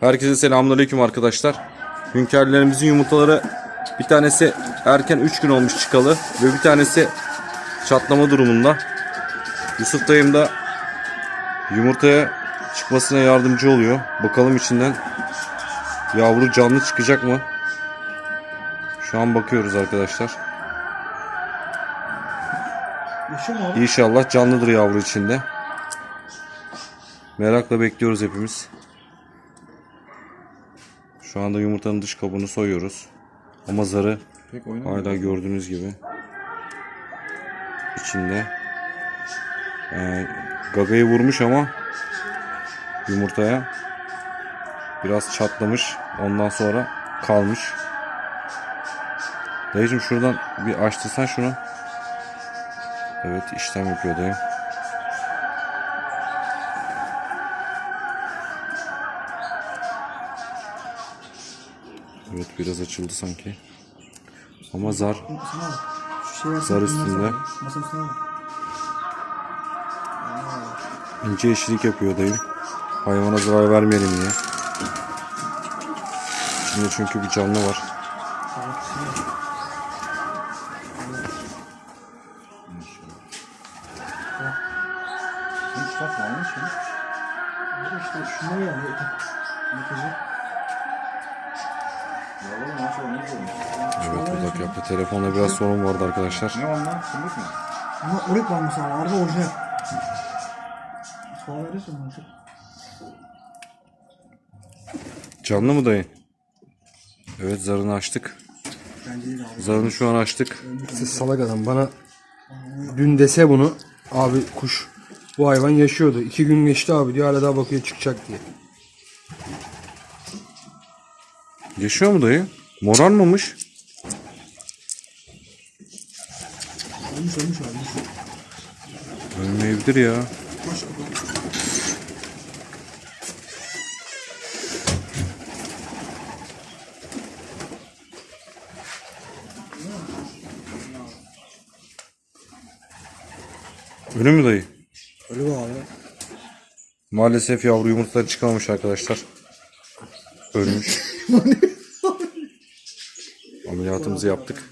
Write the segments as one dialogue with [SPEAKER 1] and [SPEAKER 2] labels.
[SPEAKER 1] Herkese selamünaleyküm arkadaşlar. Hünkârlerimizin yumurtaları bir tanesi erken 3 gün olmuş çıkalı ve bir tanesi çatlama durumunda. Yusuf dayım da yumurtaya çıkmasına yardımcı oluyor. Bakalım içinden yavru canlı çıkacak mı? Şu an bakıyoruz arkadaşlar. İnşallah canlıdır yavru içinde. Merakla bekliyoruz hepimiz. Şu anda yumurtanın dış kabuğunu soyuyoruz. Ama zarı hala gördüğünüz gibi içinde. Ee, gagayı vurmuş ama yumurtaya biraz çatlamış. Ondan sonra kalmış. Dayıcım şuradan bir açtırsan şunu. Evet işlem yapıyor dayım. Evet biraz açıldı sanki. Ama zar Zar üstünde. ince işçilik yapıyor dayım. Hayvana zarar vermeyelim diye. İçinde çünkü bir canlı var.
[SPEAKER 2] Bak, şuna bak.
[SPEAKER 1] Evet dakika yaptı. Telefonda biraz sorun vardı arkadaşlar.
[SPEAKER 3] Ne onlar? Fındık mı?
[SPEAKER 2] Ama orik var mesela. Arada orijinal. Soğan verirsin çok.
[SPEAKER 1] Canlı mı dayı? Evet zarını açtık.
[SPEAKER 2] Bence değil abi.
[SPEAKER 1] Zarını şu an açtık.
[SPEAKER 4] Siz salak adam bana dün dese bunu abi kuş bu hayvan yaşıyordu. İki gün geçti abi diyor hala daha bakıyor çıkacak diye.
[SPEAKER 1] Yaşıyor mu dayı? Morarmamış.
[SPEAKER 2] Ölmüş ölmüş abi.
[SPEAKER 1] Ölmeyebilir ya.
[SPEAKER 2] Koş.
[SPEAKER 1] Ölü mü dayı?
[SPEAKER 4] Öyle mi abi?
[SPEAKER 1] Maalesef yavru yumurtadan çıkamamış arkadaşlar. Ölmüş. Ameliyatımızı yaptık.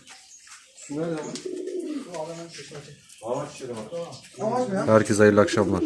[SPEAKER 1] Herkese hayırlı akşamlar.